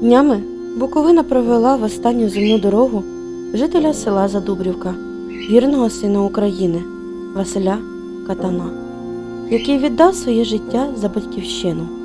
Днями Буковина провела в останню земну дорогу жителя села Задубрівка, вірного сина України Василя Катана, який віддав своє життя за батьківщину.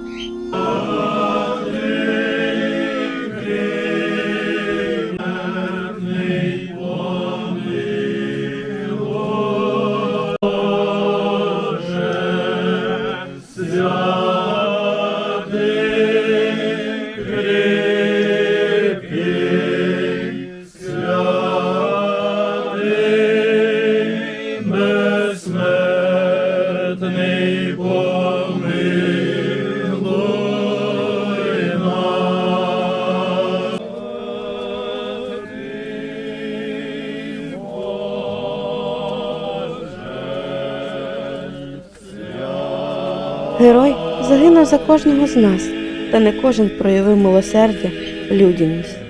Герой загинув за кожного з нас, та не кожен проявив милосердя, людяність.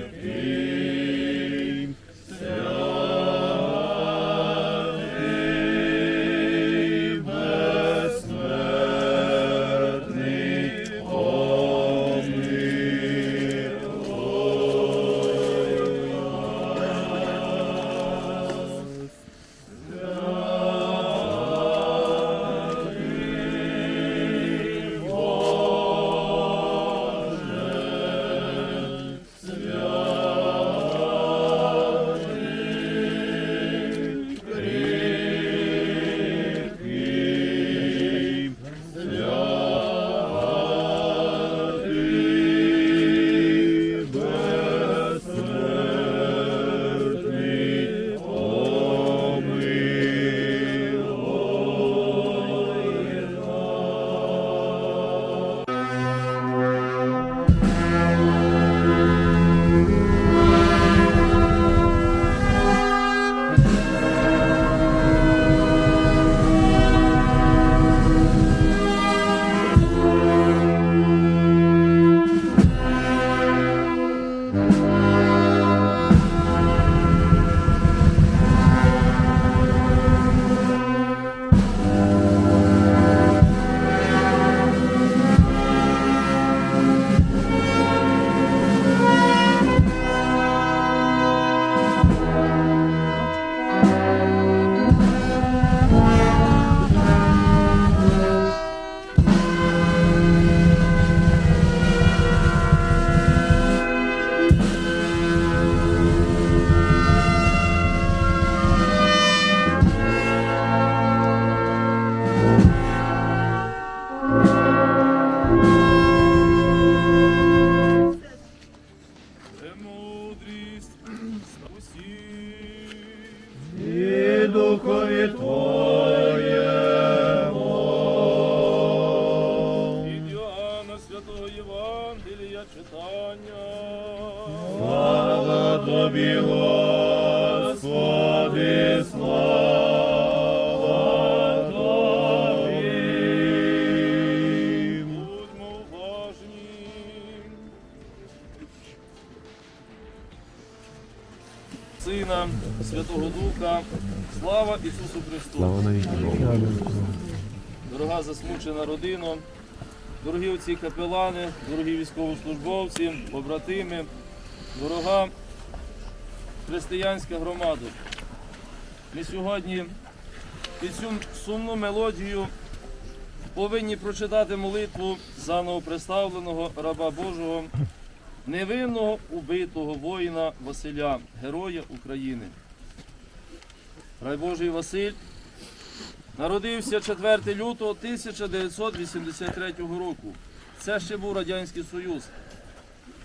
Тобі, Господи, слава Тобі. Будьмо уважні. Сина Святого Духа, слава Ісусу Христу! Дорога засмучена родина, дорогі отці капелани, дорогі військовослужбовці, побратими, дорога християнська громада. Ми сьогодні під цю сумну мелодію повинні прочитати молитву за новоприставленого раба Божого, невинного убитого воїна Василя, героя України. Рай Божий Василь Народився 4 лютого 1983 року. Це ще був Радянський Союз.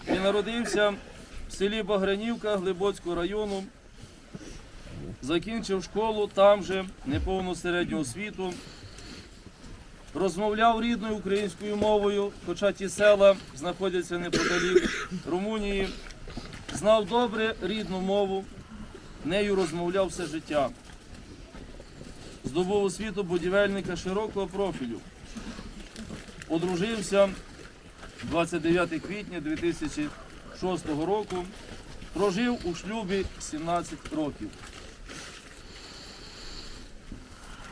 Він народився в селі Багранівка Глибоцького району. Закінчив школу там же, неповну середню освіту. Розмовляв рідною українською мовою, хоча ті села знаходяться неподалік Румунії. Знав добре рідну мову, нею розмовляв все життя здобув освіту будівельника широкого профілю. Одружився 29 квітня 2006 року. Прожив у шлюбі 17 років.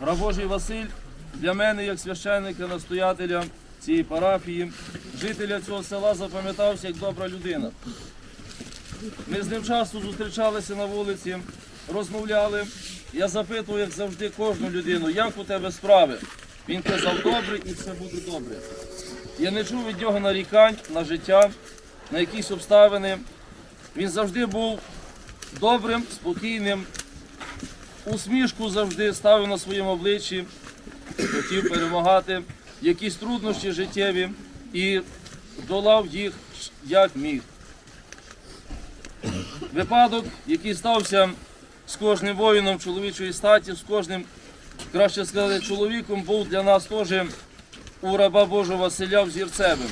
Рабожий Василь для мене, як священника настоятеля цієї парафії. Жителя цього села запам'ятався як добра людина. Ми з ним часто зустрічалися на вулиці, розмовляли. Я запитував, як завжди, кожну людину, як у тебе справи. Він казав, добре і все буде добре. Я не чув від нього нарікань на життя, на якісь обставини. Він завжди був добрим, спокійним, усмішку завжди ставив на своєму обличчі, хотів перемагати якісь труднощі життєві і долав їх як міг. Випадок, який стався з кожним воїном чоловічої статі, з кожним, краще сказати, чоловіком, був для нас теж у раба Божого Василя в Зірцевим.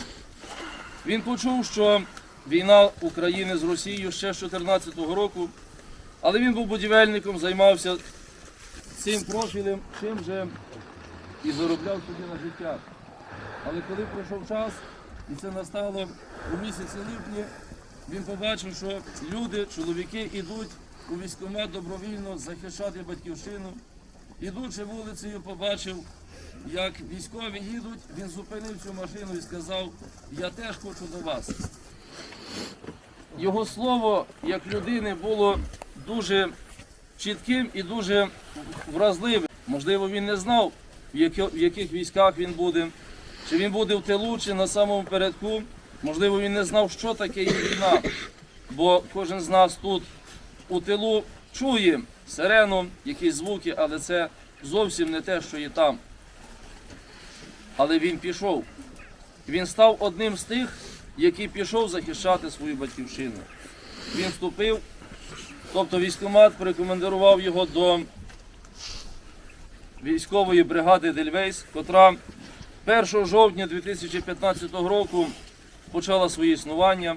Він почув, що війна України з Росією ще з 2014 року, але він був будівельником, займався цим профілем, чим же і заробляв собі на життя. Але коли пройшов час, і це настало у місяці липні, він побачив, що люди, чоловіки йдуть у військкомат добровільно захищати батьківщину. Ідучи вулицею, побачив, як військові їдуть, він зупинив цю машину і сказав, я теж хочу до вас. Його слово як людини було дуже чітким і дуже вразливим. Можливо, він не знав, в яких військах він буде, чи він буде в тилу, чи на самому передку. Можливо, він не знав, що таке війна. Бо кожен з нас тут у тилу чує сирену, якісь звуки, але це зовсім не те, що є там. Але він пішов. Він став одним з тих, який пішов захищати свою батьківщину. Він вступив, тобто військкомат порекомендував його до військової бригади Дельвейс, котра 1 жовтня 2015 року почала своє існування.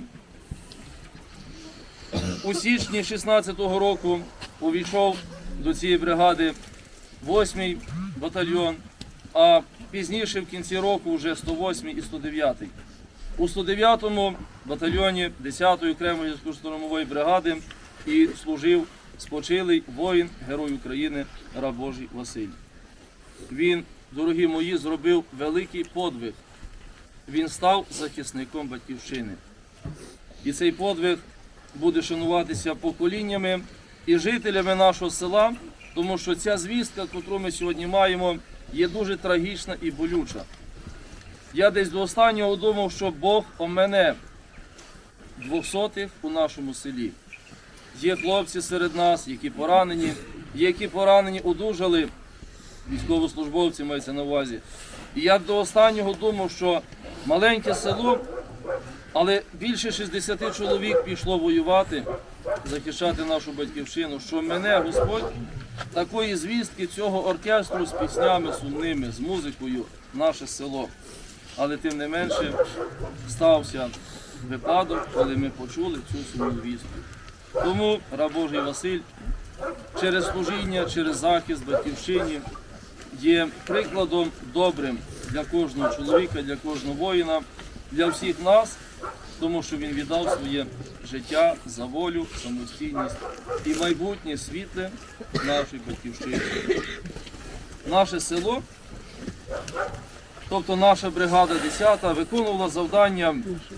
У січні 2016 року увійшов до цієї бригади 8-й батальйон, а пізніше в кінці року вже 108 і 109. У 109-му батальйоні 10-ї окремої штурмової бригади і служив спочилий воїн, герой України, раб Божий Василь. Він, дорогі мої, зробив великий подвиг. Він став захисником батьківщини. І цей подвиг буде шануватися поколіннями і жителями нашого села, тому що ця звістка, яку ми сьогодні маємо, є дуже трагічна і болюча. Я десь до останнього думав, що Бог омене двохсотих у нашому селі. Є хлопці серед нас, які поранені, які поранені одужали, військовослужбовці мається на увазі. І я до останнього думав, що маленьке село, але більше 60 чоловік пішло воювати, захищати нашу батьківщину, що мене Господь такої звістки цього оркестру з піснями сумними, з музикою, наше село. Але тим не менше стався випадок, коли ми почули цю сумну вістку. Тому раб Божий Василь через служіння, через захист батьківщині є прикладом добрим для кожного чоловіка, для кожного воїна, для всіх нас, тому що він віддав своє життя за волю, самостійність і майбутнє світле нашої батьківщини. Наше село, тобто наша бригада 10 виконувала завдання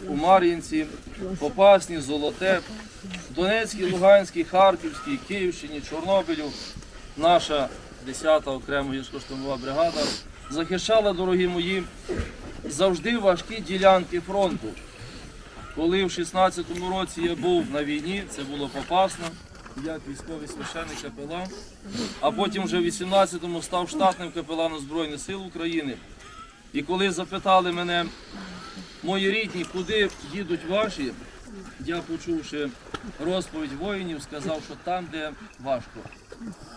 у Мар'їнці, Попасні, Золоте, Донецькій, Луганській, Харківській, Київщині, Чорнобилю. Наша 10-та окрема гірсько-штурмова бригада захищала, дорогі мої, завжди важкі ділянки фронту. Коли в 16-му році я був на війні, це було попасно, як військовий священник капелан, а потім вже в 18-му став штатним капеланом Збройних сил України. І коли запитали мене, мої рідні, куди їдуть ваші, я почувши розповідь воїнів, сказав, що там, де важко.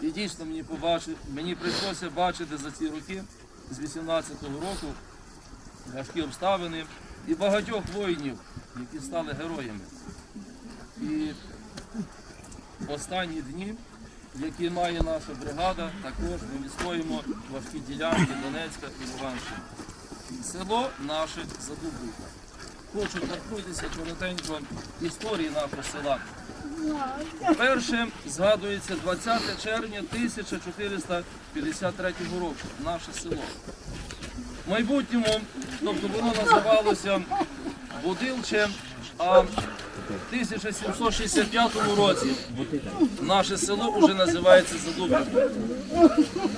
І дійсно мені побачив, мені прийшлося бачити за ці роки з 18-го року важкі обставини і багатьох воїнів, які стали героями. І останні дні, які має наша бригада, також ми відстоїмо важкі ділянки Донецька і Луганщини. Село наше Задубуйка. Хочу торкнутися коротенько історії нашого села. Перше згадується 20 червня 1453 року, наше село. В майбутньому тобто воно називалося Будилче, а в 1765 році наше село вже називається Задубрівка.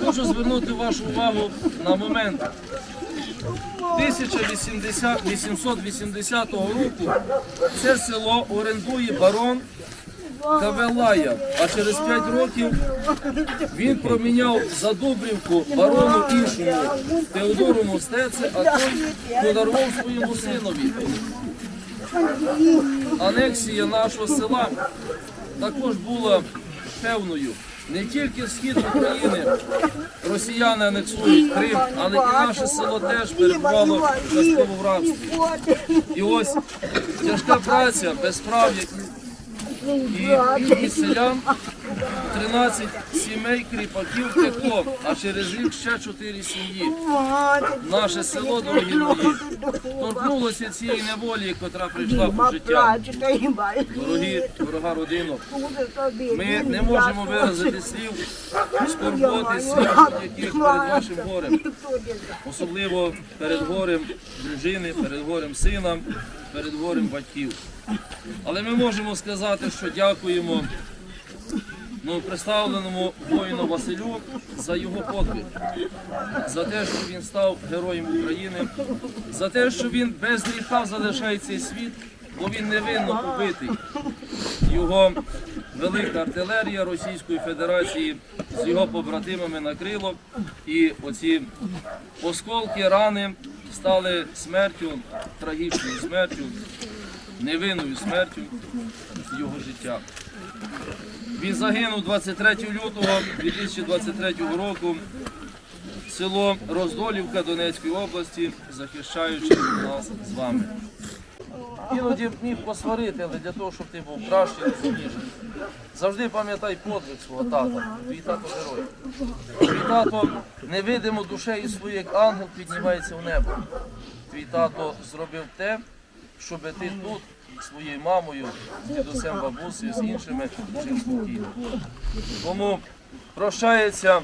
Хочу звернути вашу увагу на момент 1880 року це село орендує барон Кавелая, а через 5 років він проміняв Задубрівку барону іншому Теодору Мостеце, а той подарував своєму синові. Анексія нашого села також була певною. Не тільки схід України росіяни анексують Крим, але і наше село теж перебувало частково в рабстві. І ось тяжка праця, безправ'я і бідність селян 13 сімей кріпаків текло, а через рік ще 4 сім'ї. Наше село, дорогі мої, торкнулося цієї неволі, котра прийшла по життя. Дорогі, дорога родина, ми не можемо виразити слів скорботи, слів, яких перед вашим горем, особливо перед горем дружини, перед горем сина, перед горем батьків. Але ми можемо сказати, що дякуємо ну, представленому воїну Василю за його подвиг, за те, що він став героєм України, за те, що він без гріха залишає цей світ, бо він невинно убитий. Його велика артилерія Російської Федерації з його побратимами накрило, і оці осколки, рани стали смертю, трагічною смертю, невинною смертю його життя. Він загинув 23 лютого 2023 року село Роздолівка Донецької області, захищаючи нас з вами. Іноді міг посварити, але для того, щоб ти був кращий, розумніший. Завжди пам'ятай подвиг свого тата. Твій тато герой. Твій тато невидимо душею свою, як ангел, піднімається в небо. Твій тато зробив те, щоб ти тут своєю мамою, дідусем, бабусею, з іншими жив спокійно. Тому прощається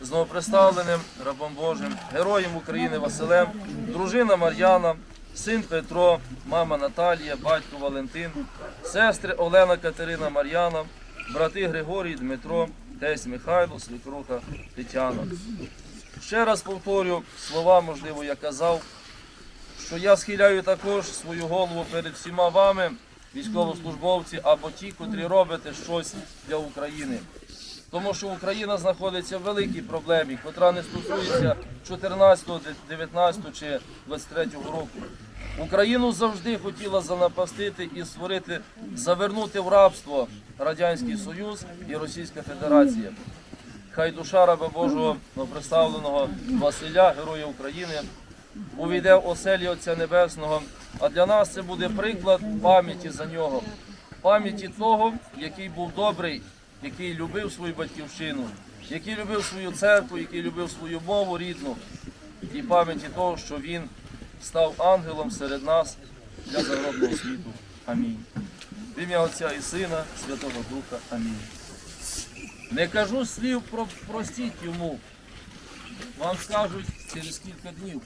з новоприставленим рабом Божим, героєм України Василем, дружина Мар'яна, син Петро, мама Наталія, батько Валентин, сестри Олена Катерина Мар'яна, брати Григорій, Дмитро, тесть Михайло, свекруха Тетяна. Ще раз повторю слова, можливо, я казав, що я схиляю також свою голову перед всіма вами, військовослужбовці, або ті, котрі робите щось для України. Тому що Україна знаходиться в великій проблемі, котра не стосується 14, 19 чи 23 року. Україну завжди хотіла занапастити і створити, завернути в рабство Радянський Союз і Російська Федерація. Хай душа раба Божого представленого Василя, Героя України, увійде в оселі Отця Небесного. А для нас це буде приклад пам'яті за нього, пам'яті того, який був добрий, який любив свою батьківщину, який любив свою церкву, який любив свою мову рідну, і пам'яті того, що він став ангелом серед нас для загробного світу. Амінь. В ім'я Отця і Сина, Святого Духа. Амінь. Не кажу слів про простіть йому. Вам скажуть через кілька днів.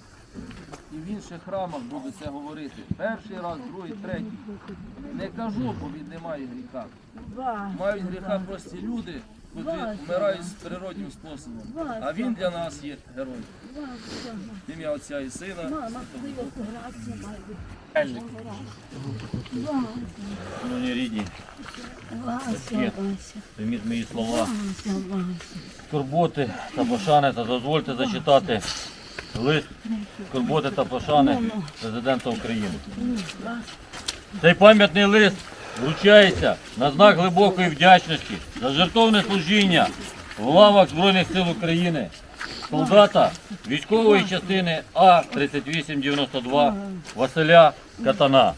І в інших храмах буду це говорити. Перший раз, другий, третій. Не кажу, бо він не має гріха. Мають гріха прості люди, котрі вмирають з природнім способом. А він для нас є герой. Ім'я Отця і Сина. Шановні рідні, прийміть мої слова турботи та пошани та дозвольте зачитати лист турботи та пошани президента України. Цей пам'ятний лист вручається на знак глибокої вдячності за жертовне служіння в лавах Збройних сил України, солдата військової частини А-3892 Василя Катана.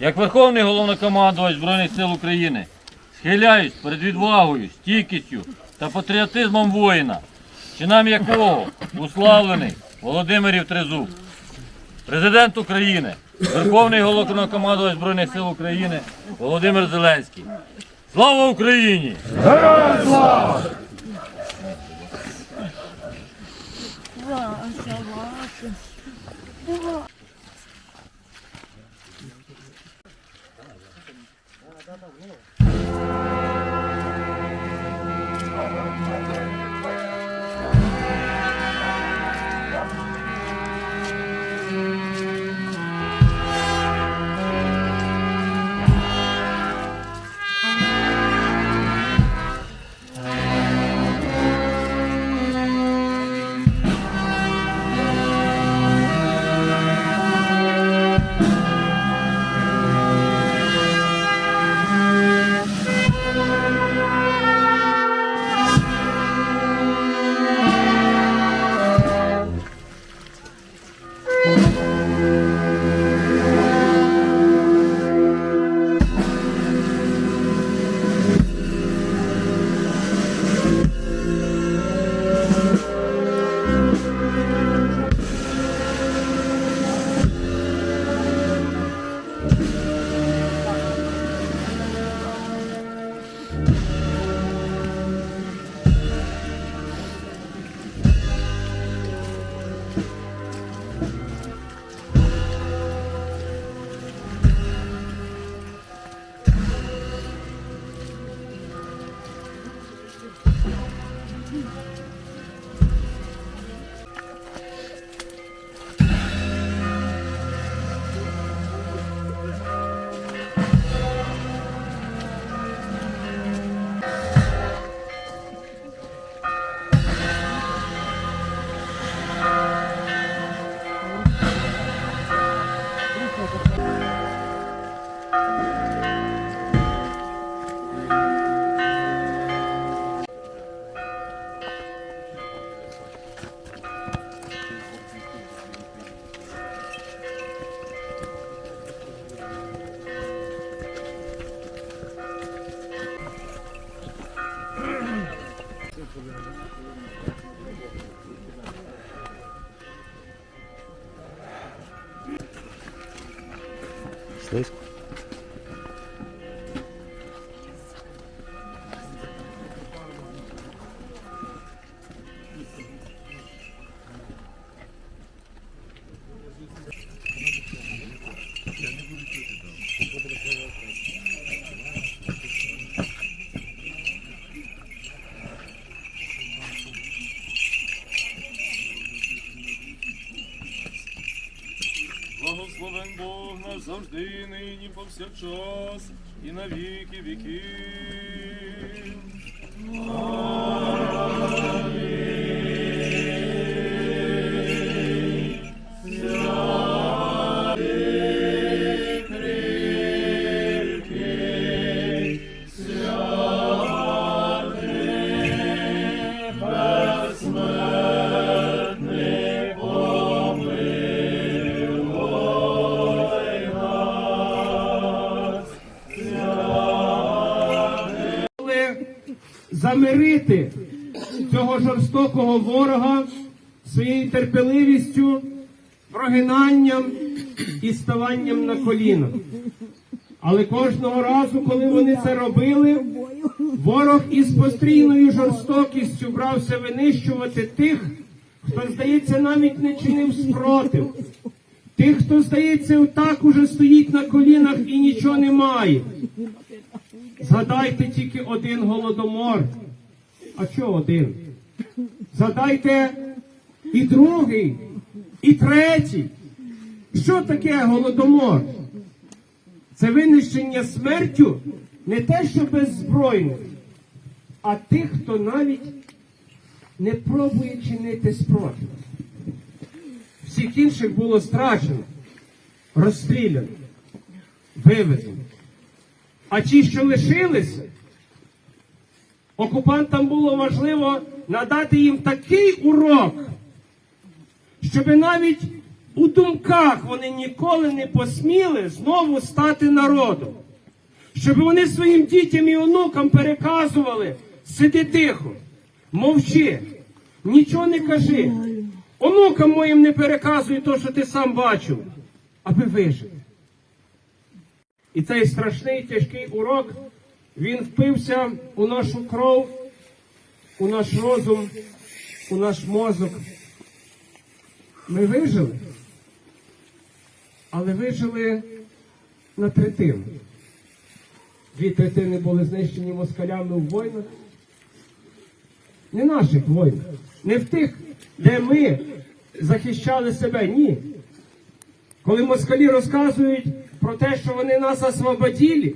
Як Верховний головнокомандувач Збройних сил України схиляюсь перед відвагою, стійкістю та патріотизмом воїна, чинам якого уславлений Володимирів Трезуб, президент України, Верховний головнокомандувач Збройних сил України Володимир Зеленський. Слава Україні! Саша, ваша. Благословен завжди, нині повсякчас, і на віки віків. Жорстокого ворога своєю терпеливістю, прогинанням і ставанням на коліна. Але кожного разу, коли вони це робили, ворог із постійною жорстокістю брався винищувати тих, хто, здається, навіть не чинив спротив. Тих, хто, здається, так уже стоїть на колінах і нічого не має. Згадайте тільки один голодомор. А що один? Згадайте і другий, і третій. Що таке голодомор? Це винищення смертю не те, що беззбройних, а тих, хто навіть не пробує чинити спротив. Всіх інших було страчено, розстріляно, вивезено. А ті, що лишилися, окупантам було важливо надати їм такий урок, щоб навіть у думках вони ніколи не посміли знову стати народом. Щоб вони своїм дітям і онукам переказували, сиди тихо, мовчи, нічого не кажи. Онукам моїм не переказуй то, що ти сам бачив, аби вижити. І цей страшний тяжкий урок він впився у нашу кров, у наш розум, у наш мозок. Ми вижили, але вижили на третину. Дві третини були знищені москалями в війнах. Не наших воїнах, не в тих, де ми захищали себе, ні. Коли москалі розказують про те, що вони нас освободили,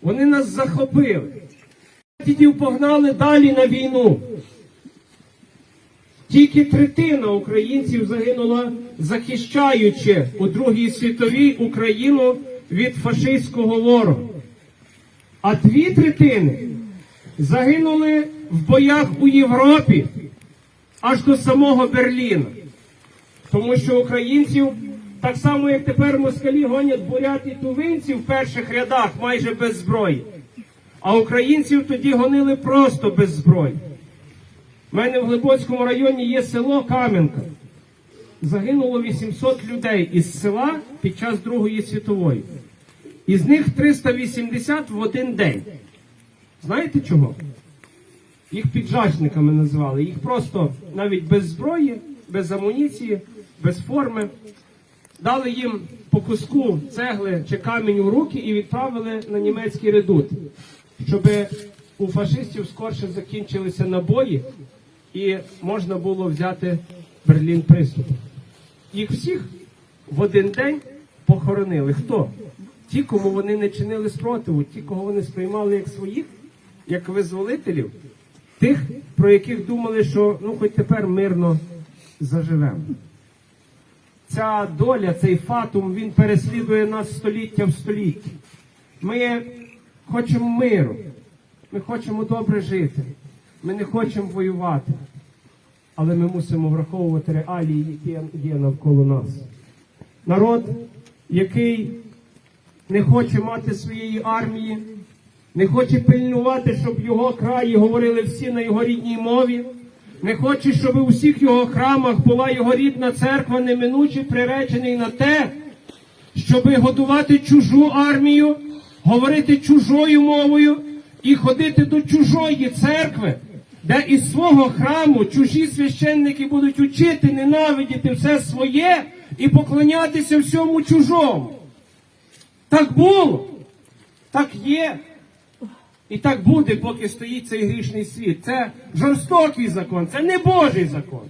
вони нас захопили. Дітів погнали далі на війну. Тільки третина українців загинула, захищаючи у Другій світовій Україну від фашистського ворога. А дві третини загинули в боях у Європі аж до самого Берліна. Тому що українців, так само як тепер москалі гонять бурят і тувинців в перших рядах майже без зброї. А українців тоді гонили просто без зброї. У мене в Глибоцькому районі є село Кам'янка. Загинуло 800 людей із села під час Другої світової. Із них 380 в один день. Знаєте чого? Їх піджачниками називали. Їх просто навіть без зброї, без амуніції, без форми. Дали їм по куску цегли чи камінь у руки і відправили на німецький редут, щоб у фашистів скорше закінчилися набої і можна було взяти Берлін приступом. Їх всіх в один день похоронили. Хто? Ті, кому вони не чинили спротиву, ті, кого вони сприймали як своїх, як визволителів, тих, про яких думали, що ну хоч тепер мирно заживемо. Ця доля, цей фатум, він переслідує нас століття в столітті. Ми хочемо миру, ми хочемо добре жити, ми не хочемо воювати, але ми мусимо враховувати реалії, які є навколо нас. Народ, який не хоче мати своєї армії, не хоче пильнувати, щоб його краї говорили всі на його рідній мові, не хоче, щоб у всіх його храмах була його рідна церква, неминуче приречений на те, щоб годувати чужу армію, говорити чужою мовою і ходити до чужої церкви, де із свого храму чужі священники будуть учити ненавидіти все своє і поклонятися всьому чужому. Так було, так є. І так буде, поки стоїть цей грішний світ. Це жорстокий закон, це не Божий закон.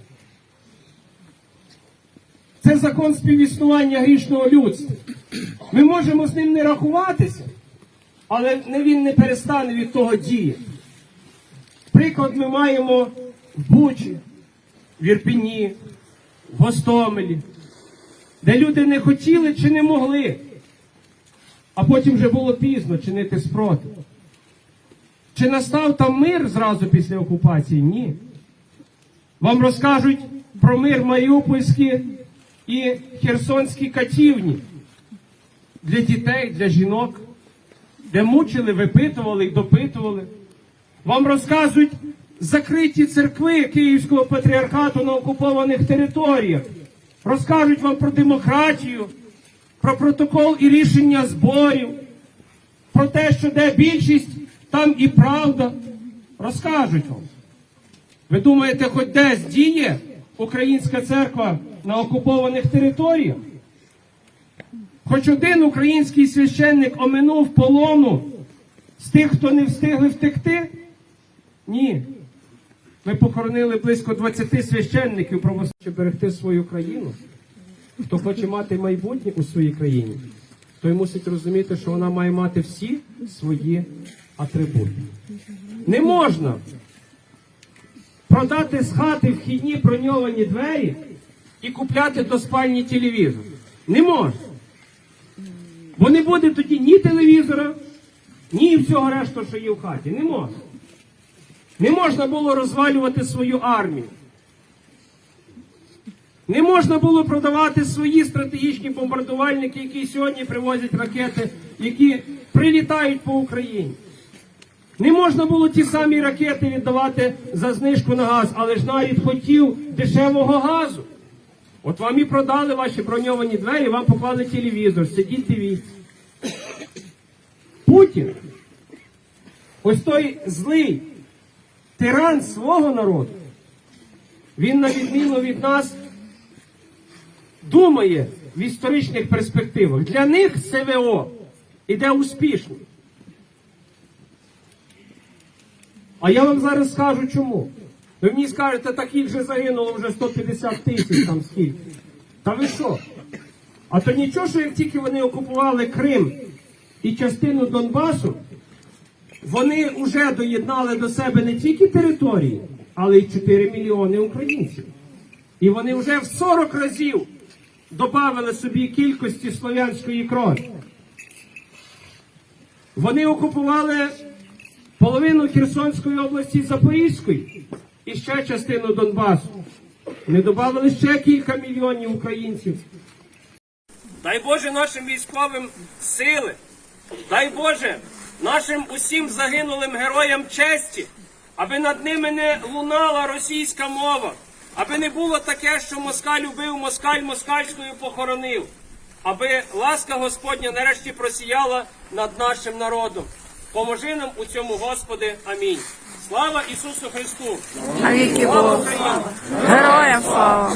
Це закон співіснування грішного людства. Ми можемо з ним не рахуватися, але він не перестане від того діяти. Приклад ми маємо в Бучі, в Ірпіні, в Гостомелі, де люди не хотіли чи не могли, а потім вже було пізно чинити спротив. Чи настав там мир зразу після окупації? Ні. Вам розкажуть про мир Маріупольські і Херсонські катівні для дітей, для жінок, де мучили, випитували і допитували. Вам розказують закриті церкви Київського патріархату на окупованих територіях. Розкажуть вам про демократію, про протокол і рішення зборів, про те, що де більшість, там і правда. Розкажуть вам. Ви думаєте, хоч десь діє українська церква на окупованих територіях? Хоч один український священник оминув полону з тих, хто не встигли втекти? Ні. Ми похоронили близько 20 священників, православних, берегти свою країну. Хто хоче мати майбутнє у своїй країні, той мусить розуміти, що вона має мати всі свої атрибути. Не можна продати з хати вхідні броньовані двері і купляти до спальні телевізор. Не можна. Бо не буде тоді ні телевізора, ні всього решту, що є в хаті. Не можна. Не можна було розвалювати свою армію. Не можна було продавати свої стратегічні бомбардувальники, які сьогодні привозять ракети, які прилітають по Україні. Не можна було ті самі ракети віддавати за знижку на газ, але ж нарід хотів дешевого газу. От вам і продали ваші броньовані двері, вам поклали телевізор, сидіть дивіться. Путін, ось той злий тиран свого народу, він, на відміну від нас, думає в історичних перспективах. Для них СВО іде успішно. А я вам зараз скажу чому. Ви мені скажете, таких же загинуло вже 150 тисяч там скільки. Та ви що? А то нічого, що як тільки вони окупували Крим і частину Донбасу, вони вже доєднали до себе не тільки території, але й 4 мільйони українців. І вони вже в 40 разів додали собі кількості слов'янської крові. Вони окупували половину Херсонської області Запорізької і ще частину Донбасу. Не додали ще кілька мільйонів українців. Дай Боже нашим військовим сили, дай Боже нашим усім загинулим героям честі, аби над ними не лунала російська мова, аби не було таке, що москаль убив, москаль москальською похоронив, аби ласка Господня нарешті просіяла над нашим народом. Поможи нам у цьому, Господи. Амінь. Слава Ісусу Христу! Слава Україні! Героям слава!